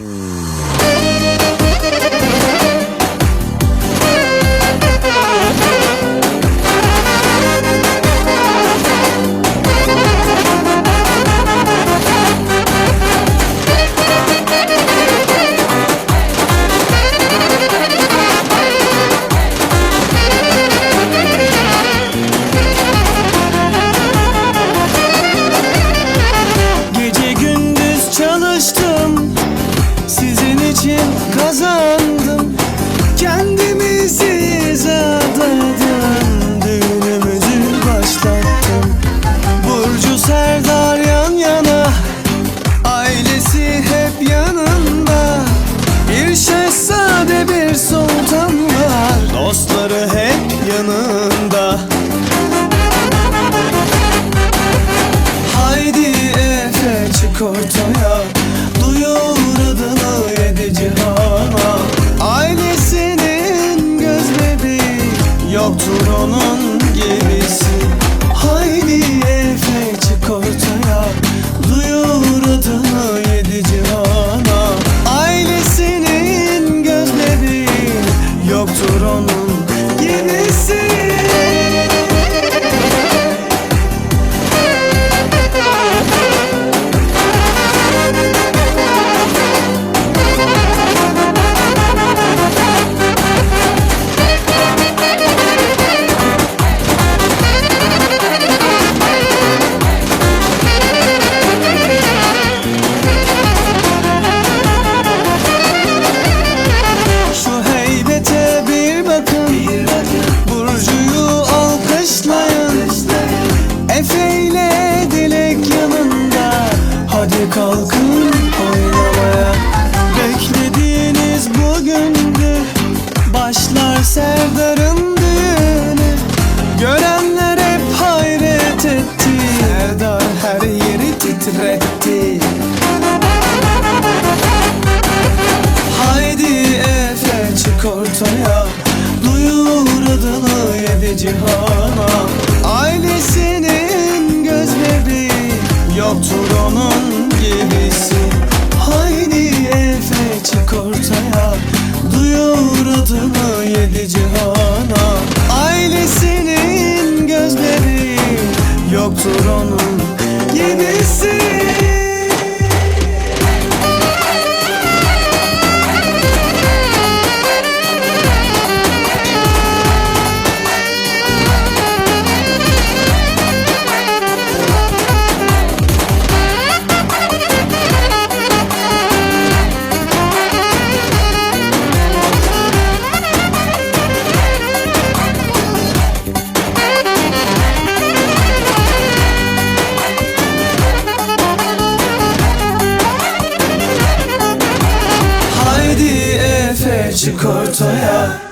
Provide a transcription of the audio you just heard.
Mm. Kazandım. Kendimizi adadım Düğünümüzü başlattım. Burcu Serdar yan yana Ailesi hep yanında. Bir şehzade bir sultan var Dostları hep yanında. Haydi Efe çık ortaya Kalkın oynamaya Beklediğiniz bugündü Başlar Serdar'ın düğünü. Görenler hep hayret etti. Serdar her yeri titretti. Haydi Efe çık ortaya. Duyur adını yedi cihana. Ailesinin göz bebeği Yoktur onun gibisi. Haydi Efe çık ortaya. Duyur adını yedi cihana. Ailesinin göz bebeği Yoktur onun çık ortaya